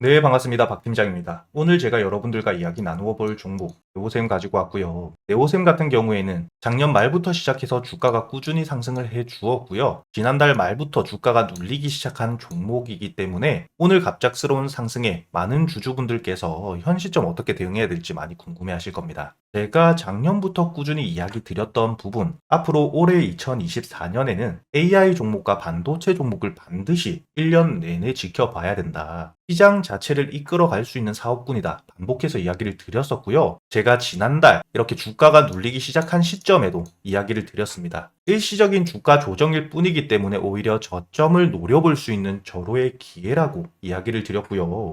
네, 반갑습니다. 박 팀장입니다. 오늘 제가 여러분들과 이야기 나누어 볼 종목 네오셈 가지고 왔고요. 네오셈 같은 경우에는 작년 말부터 시작해서 주가가 꾸준히 상승을 해 주었고요. 지난달 말부터 주가가 눌리기 시작한 종목이기 때문에 오늘 갑작스러운 상승에 많은 주주분들께서 현 시점 어떻게 대응해야 될지 많이 궁금해 하실 겁니다. 제가 작년부터 꾸준히 이야기 드렸던 부분, 앞으로 올해 2024년에는 AI 종목과 반도체 종목을 반드시 1년 내내 지켜봐야 된다. 시장 자체를 이끌어갈 수 있는 사업군이다. 반복해서 이야기를 드렸었고요. 제가 지난달 이렇게 주가가 눌리기 시작한 시점에도 이야기를 드렸습니다. 일시적인 주가 조정일 뿐이기 때문에 오히려 저점을 노려볼 수 있는 절호의 기회라고 이야기를 드렸고요.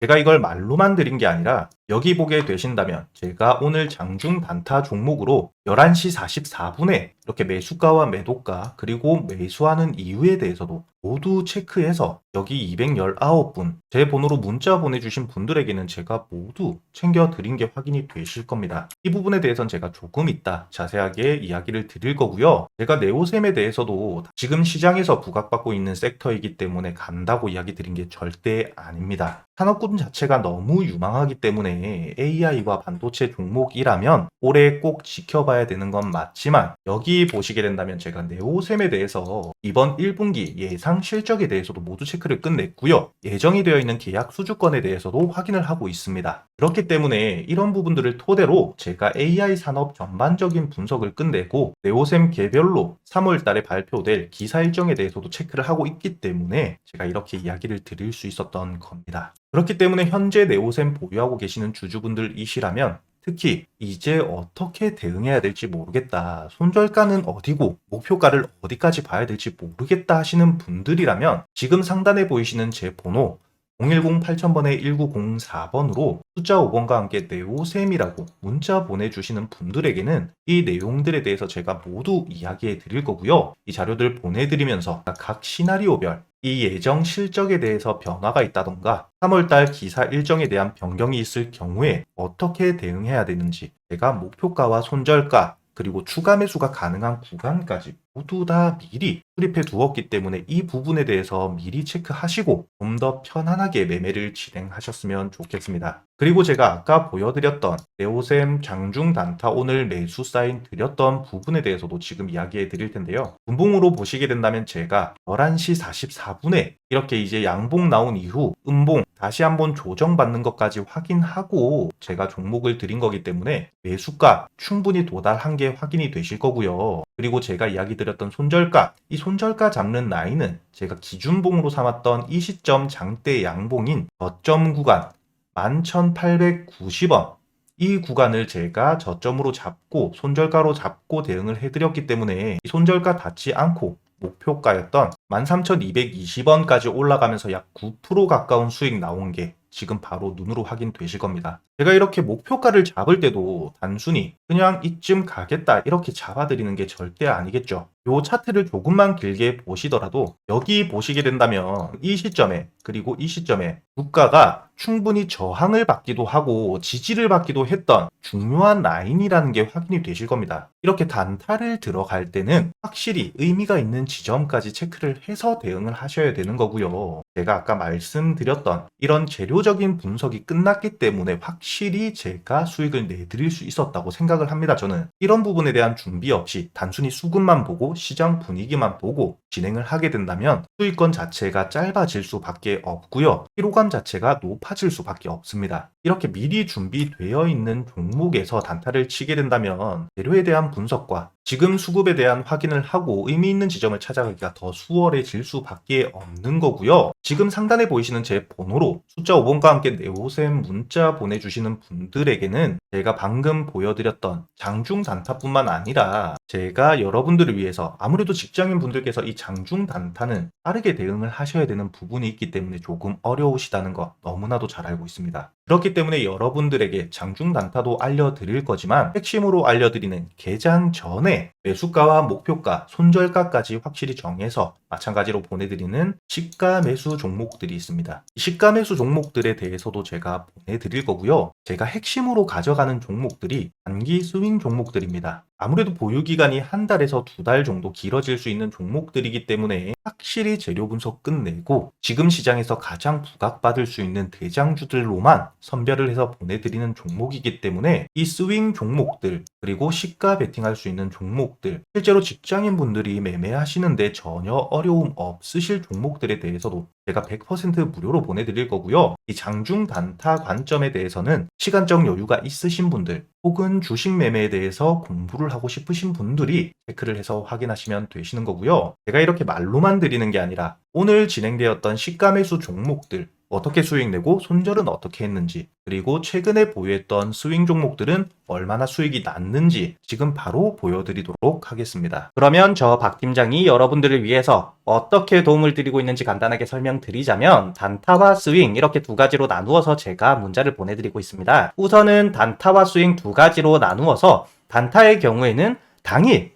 제가 이걸 말로만 드린 게 아니라 여기 보게 되신다면 제가 오늘 장중 단타 종목으로 11시 44분에 이렇게 매수가와 매도가 그리고 매수하는 이유에 대해서도 모두 체크해서 여기 219분 제 번호로 문자 보내주신 분들에게는 제가 모두 챙겨 드린 게 확인이 되실 겁니다. 이 부분에 대해서는 제가 조금 이따 자세하게 이야기를 드릴 거고요. 제가 네오셈에 대해서도 지금 시장에서 부각받고 있는 섹터이기 때문에 간다고 이야기 드린 게 절대 아닙니다. 산업군 자체가 너무 유망하기 때문에 AI와 반도체 종목이라면 올해 꼭 지켜봐야 되는 건 맞지만 여기 보시게 된다면 제가 네오셈에 대해서 이번 1분기 예상 실적에 대해서도 모두 체크를 끝냈고요. 예정이 되어 있는 계약 수주권에 대해서도 확인을 하고 있습니다. 그렇기 때문에 이런 부분들을 토대로 제가 AI 산업 전반적인 분석을 끝내고 네오셈 개별로 3월 달에 발표될 기사 일정에 대해서도 체크를 하고 있기 때문에 제가 이렇게 이야기를 드릴 수 있었던 겁니다. 그렇기 때문에 현재 네오셈 보유하고 계시는 주주분들이시라면 특히 이제 어떻게 대응해야 될지 모르겠다. 손절가는 어디고 목표가를 어디까지 봐야 될지 모르겠다 하시는 분들이라면 지금 상단에 보이시는 제 번호 010-8000번에 1904번으로 숫자 5번과 함께 네오셈이라고 문자 보내주시는 분들에게는 이 내용들에 대해서 제가 모두 이야기해 드릴 거고요. 이 자료들 보내드리면서 각 시나리오별 이 예정 실적에 대해서 변화가 있다던가 3월달 기사 일정에 대한 변경이 있을 경우에 어떻게 대응해야 되는지 제가 목표가와 손절가 그리고 추가 매수가 가능한 구간까지 모두 다 미리 수립해 두었기 때문에 이 부분에 대해서 미리 체크하시고 좀 더 편안하게 매매를 진행하셨으면 좋겠습니다. 그리고 제가 아까 보여드렸던 네오셈 장중 단타 오늘 매수 사인 드렸던 부분에 대해서도 지금 이야기해 드릴 텐데요. 분봉으로 보시게 된다면 제가 11시 44분에 이렇게 이제 양봉 나온 이후 음봉 다시 한번 조정받는 것까지 확인하고 제가 종목을 드린 거기 때문에 매수가 충분히 도달한 게 확인이 되실 거고요. 그리고 제가 이야기 드 렸던 손절가, 이 손절가 잡는 라인은 제가 기준봉으로 삼았던 이 시점 장대 양봉인 저점 구간 11,890원 이 구간을 제가 저점으로 잡고 손절가로 잡고 대응을 해드렸기 때문에 이 손절가 닿지 않고 목표가였던 13,220원까지 올라가면서 약 9% 가까운 수익 나온 게 지금 바로 눈으로 확인되실 겁니다. 제가 이렇게 목표가를 잡을 때도 단순히 그냥 이쯤 가겠다 이렇게 잡아드리는 게 절대 아니겠죠. 요 차트를 조금만 길게 보시더라도 여기 보시게 된다면 이 시점에 그리고 이 시점에 주가가 충분히 저항을 받기도 하고 지지를 받기도 했던 중요한 라인이라는 게 확인이 되실 겁니다. 이렇게 단타를 들어갈 때는 확실히 의미가 있는 지점까지 체크를 해서 대응을 하셔야 되는 거고요. 제가 아까 말씀드렸던 이런 재료적인 분석이 끝났기 때문에 확실히 제가 수익을 내드릴 수 있었다고 생각을 합니다. 저는 이런 부분에 대한 준비 없이 단순히 수급만 보고 시장 분위기만 보고 진행을 하게 된다면 수익권 자체가 짧아질 수밖에 없고요. 피로감 자체가 높아질 수밖에 없습니다. 이렇게 미리 준비되어 있는 종목에서 단타를 치게 된다면 재료에 대한 분석과 지금 수급에 대한 확인을 하고 의미 있는 지점을 찾아가기가 더 수월해질 수밖에 없는 거고요. 지금 상단에 보이시는 제 번호로 숫자 5번과 함께 네오셈 문자 보내주시는 분들에게는 제가 방금 보여드렸던 장중 단타뿐만 아니라 제가 여러분들을 위해서 아무래도 직장인 분들께서 이 장중 단타는 빠르게 대응을 하셔야 되는 부분이 있기 때문에 조금 어려우시다는 거 너무나도 잘 알고 있습니다. 그렇기 때문에 여러분들에게 장중 단타도 알려드릴 거지만 핵심으로 알려드리는 개장 전에 매수가와 목표가, 손절가까지 확실히 정해서 마찬가지로 보내드리는 시가 매수 종목들이 있습니다. 이 시가 매수 종목들에 대해서도 제가 보내드릴 거고요. 제가 핵심으로 가져가는 종목들이 단기 스윙 종목들입니다. 아무래도 보유기간 기간이 한 달에서 두 달 정도 길어질 수 있는 종목들이기 때문에 확실히 재료 분석 끝내고 지금 시장에서 가장 부각받을 수 있는 대장주들로만 선별을 해서 보내드리는 종목이기 때문에 이 스윙 종목들 그리고 시가 베팅할 수 있는 종목들 실제로 직장인 분들이 매매하시는데 전혀 어려움 없으실 종목들에 대해서도 제가 100% 무료로 보내드릴 거고요. 이 장중 단타 관점에 대해서는 시간적 여유가 있으신 분들 혹은 주식 매매에 대해서 공부를 하고 싶으신 분들이 체크를 해서 확인하시면 되시는 거고요. 제가 이렇게 말로만 드리는 게 아니라 오늘 진행되었던 시가 매수 종목들 어떻게 수익 내고 손절은 어떻게 했는지 그리고 최근에 보유했던 스윙 종목들은 얼마나 수익이 났는지 지금 바로 보여드리도록 하겠습니다. 그러면 저 박 팀장이 여러분들을 위해서 어떻게 도움을 드리고 있는지 간단하게 설명드리자면 단타와 스윙 이렇게 두 가지로 나누어서 제가 문자를 보내드리고 있습니다. 우선은 단타와 스윙 두 가지로 나누어서 단타의 경우에는 당일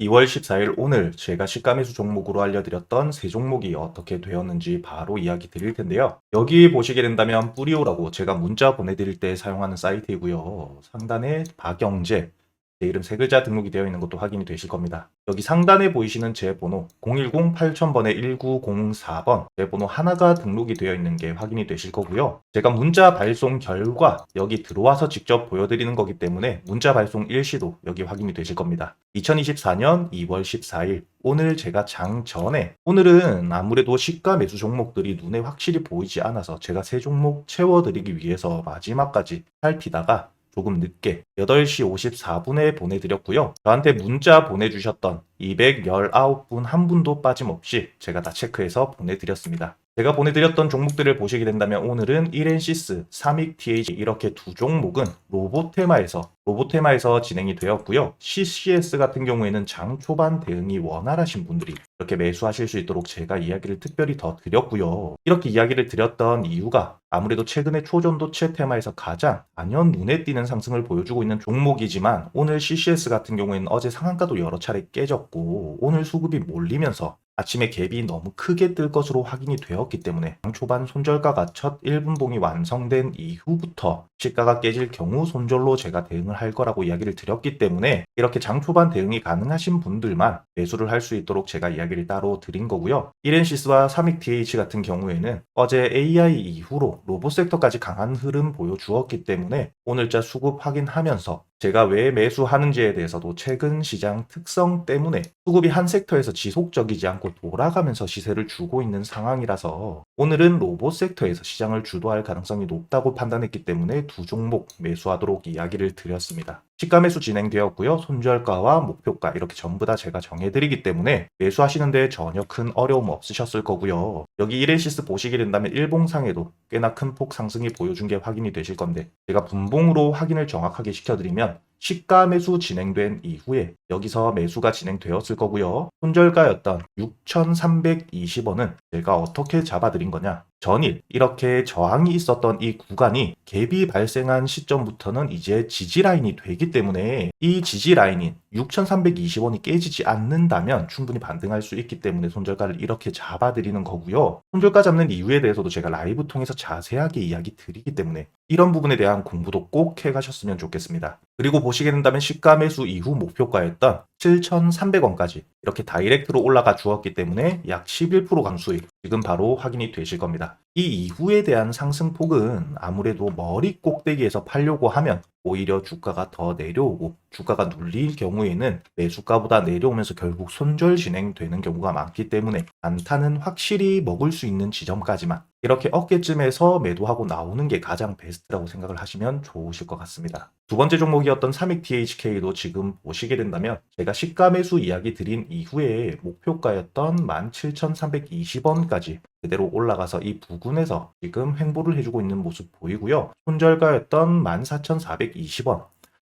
2월 14일 오늘 제가 시가 매수 종목으로 알려드렸던 세 종목이 어떻게 되었는지 바로 이야기 드릴 텐데요. 여기 보시게 된다면 뿌리오라고 제가 문자 보내드릴 때 사용하는 사이트이고요. 상단에 박영재 제 이름 세 글자 등록이 되어 있는 것도 확인이 되실 겁니다. 여기 상단에 보이시는 제 번호 010-8000번에 1904번 제 번호 하나가 등록이 되어 있는 게 확인이 되실 거고요. 제가 문자 발송 결과 여기 들어와서 직접 보여드리는 거기 때문에 문자 발송 일시도 여기 확인이 되실 겁니다. 2024년 2월 14일 오늘 제가 장 전에 오늘은 아무래도 시가 매수 종목들이 눈에 확실히 보이지 않아서 제가 세 종목 채워드리기 위해서 마지막까지 살피다가 조금 늦게 8시 54분에 보내드렸고요. 저한테 문자 보내주셨던 219분 한 분도 빠짐없이 제가 다 체크해서 보내드렸습니다. 제가 보내드렸던 종목들을 보시게 된다면 오늘은 1엔시스, 사믹 TH 이렇게 두 종목은 로보테마에서 로보테마에서 진행이 되었고요. CCS 같은 경우에는 장 초반 대응이 원활하신 분들이 이렇게 매수하실 수 있도록 제가 이야기를 특별히 더 드렸고요. 이렇게 이야기를 드렸던 이유가 아무래도 최근에 초전도체 테마에서 가장 단연 눈에 띄는 상승을 보여주고 있는 종목이지만 오늘 CCS 같은 경우에는 어제 상한가도 여러 차례 깨졌고 오늘 수급이 몰리면서 아침에 갭이 너무 크게 뜰 것으로 확인이 되었기 때문에 장 초반 손절가가 첫 1분봉이 완성된 이후부터 시가가 깨질 경우 손절로 제가 대응을 할 거라고 이야기를 드렸기 때문에 이렇게 장 초반 대응이 가능하신 분들만 매수를 할 수 있도록 제가 이야기를 따로 드린 거고요. 1엔시스와 사믹 TH 같은 경우에는 어제 AI 이후로 로봇 섹터까지 강한 흐름 보여주었기 때문에 오늘자 수급 확인하면서 제가 왜 매수하는지에 대해서도 최근 시장 특성 때문에 수급이 한 섹터에서 지속적이지 않고 돌아가면서 시세를 주고 있는 상황이라서 오늘은 로봇 섹터에서 시장을 주도할 가능성이 높다고 판단했기 때문에 두 종목 매수하도록 이야기를 드렸습니다. 시가 매수 진행되었고요. 손절가와 목표가 이렇게 전부 다 제가 정해드리기 때문에 매수하시는데 전혀 큰 어려움 없으셨을 거고요. 여기 1엔시스 보시게 된다면 일봉상에도 꽤나 큰 폭 상승이 보여준 게 확인이 되실 건데 제가 분봉으로 확인을 정확하게 시켜드리면 시가 매수 진행된 이후에 여기서 매수가 진행되었을 거고요. 손절가였던 6,320원은 제가 어떻게 잡아드린 거냐? 전일 이렇게 저항이 있었던 이 구간이 갭이 발생한 시점부터는 이제 지지 라인이 되기 때문에 이 지지 라인인 6,320원이 깨지지 않는다면 충분히 반등할 수 있기 때문에 손절가를 이렇게 잡아드리는 거고요. 손절가 잡는 이유에 대해서도 제가 라이브 통해서 자세하게 이야기 드리기 때문에 이런 부분에 대한 공부도 꼭 해가셨으면 좋겠습니다. 그리고 보시게 된다면 시가 매수 이후 목표가였던 7,300원까지 이렇게 다이렉트로 올라가 주었기 때문에 약 11% 강수익 지금 바로 확인이 되실 겁니다. 이 이후에 대한 상승폭은 아무래도 머리 꼭대기에서 팔려고 하면 오히려 주가가 더 내려오고 주가가 눌릴 경우에는 매수가보다 내려오면서 결국 손절 진행되는 경우가 많기 때문에 안타는 확실히 먹을 수 있는 지점까지만 이렇게 어깨쯤에서 매도하고 나오는 게 가장 베스트라고 생각을 하시면 좋으실 것 같습니다. 두 번째 종목이었던 삼익 THK도 지금 보시게 된다면 제가 시가 매수 이야기 드린 이후에 목표가였던 17,320원까지 그대로 올라가서 이 부근에서 지금 횡보를 해주고 있는 모습 보이고요. 손절가였던 14,420원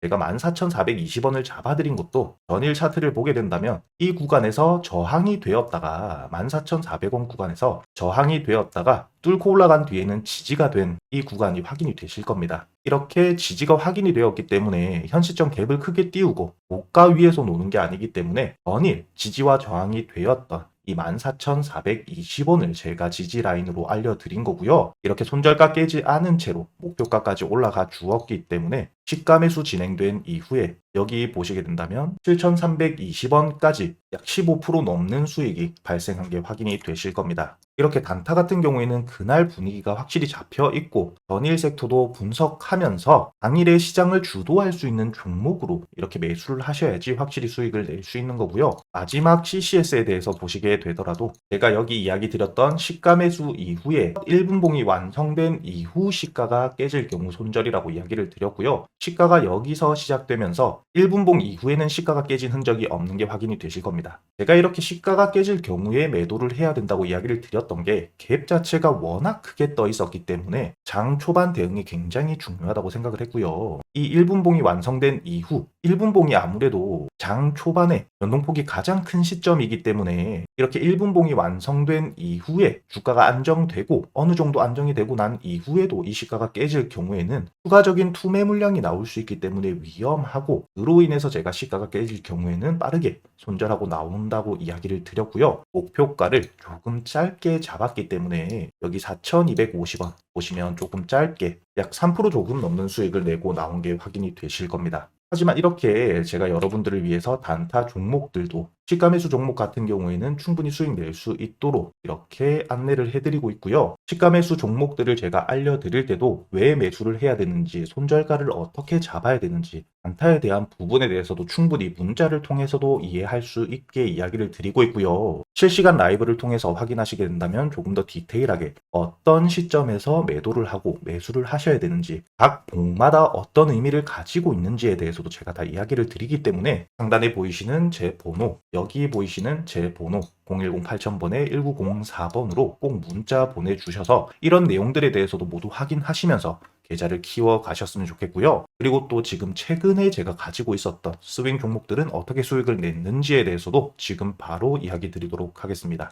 제가 14,420원을 잡아드린 것도 전일 차트를 보게 된다면 이 구간에서 저항이 되었다가 14,400원 구간에서 저항이 되었다가 뚫고 올라간 뒤에는 지지가 된 이 구간이 확인이 되실 겁니다. 이렇게 지지가 확인이 되었기 때문에 현 시점 갭을 크게 띄우고 고가 위에서 노는 게 아니기 때문에 전일 지지와 저항이 되었던 이 14,420원을 제가 지지 라인으로 알려드린 거고요. 이렇게 손절가 깨지 않은 채로 목표가까지 올라가 주었기 때문에 시가 매수 진행된 이후에 여기 보시게 된다면 7,320원까지 약 15% 넘는 수익이 발생한 게 확인이 되실 겁니다. 이렇게 단타 같은 경우에는 그날 분위기가 확실히 잡혀 있고 전일 섹터도 분석하면서 당일의 시장을 주도할 수 있는 종목으로 이렇게 매수를 하셔야지 확실히 수익을 낼 수 있는 거고요. 마지막 CCS에 대해서 보시게 되더라도 제가 여기 이야기 드렸던 시가 매수 이후에 1분봉이 완성된 이후 시가가 깨질 경우 손절이라고 이야기를 드렸고요. 시가가 여기서 시작되면서 1분봉 이후에는 시가가 깨진 흔적이 없는 게 확인이 되실 겁니다. 제가 이렇게 시가가 깨질 경우에 매도를 해야 된다고 이야기를 드렸던 게 갭 자체가 워낙 크게 떠 있었기 때문에 장 초반 대응이 굉장히 중요하다고 생각을 했고요. 이 1분봉이 완성된 이후 1분봉이 아무래도 장 초반에 연동폭이 가장 큰 시점이기 때문에 이렇게 1분봉이 완성된 이후에 주가가 안정되고 어느 정도 안정이 되고 난 이후에도 이 시가가 깨질 경우에는 추가적인 투매 물량이 나올 수 있기 때문에 위험하고 그로 인해서 제가 시가가 깨질 경우에는 빠르게 손절하고 나온다고 이야기를 드렸고요. 목표가를 조금 짧게 잡았기 때문에 여기 4,250원 보시면 조금 짧게 약 3% 조금 넘는 수익을 내고 나온 게 확인이 되실 겁니다. 하지만 이렇게 제가 여러분들을 위해서 단타 종목들도 시가 매수 종목 같은 경우에는 충분히 수익 낼 수 있도록 이렇게 안내를 해드리고 있고요. 시가 매수 종목들을 제가 알려드릴 때도 왜 매수를 해야 되는지, 손절가를 어떻게 잡아야 되는지, 단타에 대한 부분에 대해서도 충분히 문자를 통해서도 이해할 수 있게 이야기를 드리고 있고요. 실시간 라이브를 통해서 확인하시게 된다면 조금 더 디테일하게 어떤 시점에서 매도를 하고 매수를 하셔야 되는지, 각 봉마다 어떤 의미를 가지고 있는지에 대해서도 제가 다 이야기를 드리기 때문에 상단에 보이시는 제 번호, 여기 보이시는 제 번호 010-8000번에 1904번으로 꼭 문자 보내주셔서 이런 내용들에 대해서도 모두 확인하시면서 계좌를 키워 가셨으면 좋겠고요. 그리고 또 지금 최근에 제가 가지고 있었던 스윙 종목들은 어떻게 수익을 냈는지에 대해서도 지금 바로 이야기 드리도록 하겠습니다.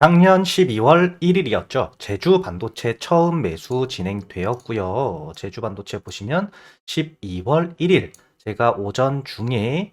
작년 12월 1일이었죠. 제주 반도체 처음 매수 진행되었고요. 제주 반도체 보시면 12월 1일 제가 오전 중에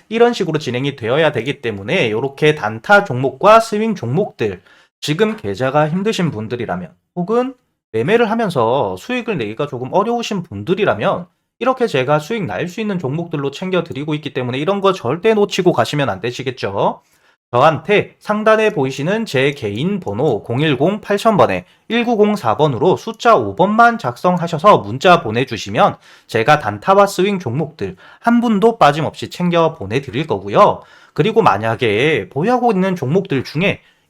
이런 식으로 진행이 되어야 되기 때문에 이렇게 단타 종목과 스윙 종목들 지금 계좌가 힘드신 분들이라면 혹은 매매를 하면서 수익을 내기가 조금 어려우신 분들이라면 이렇게 제가 수익 날 수 있는 종목들로 챙겨 드리고 있기 때문에 이런 거 절대 놓치고 가시면 안 되시겠죠. 저한테 상단에 보이시는 제 개인 번호 010-8000번에 1904번으로 숫자 5번만 작성하셔서 문자 보내주시면 제가 단타와 스윙 종목들 한 분도 빠짐없이 챙겨 보내드릴 거고요. 그리고 만약에 보유하고 있는 종목들 중에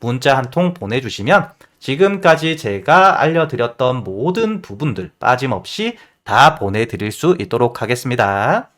문자 한 통 보내주시면 지금까지 제가 알려드렸던 모든 부분들 빠짐없이 다 보내드릴 수 있도록 하겠습니다.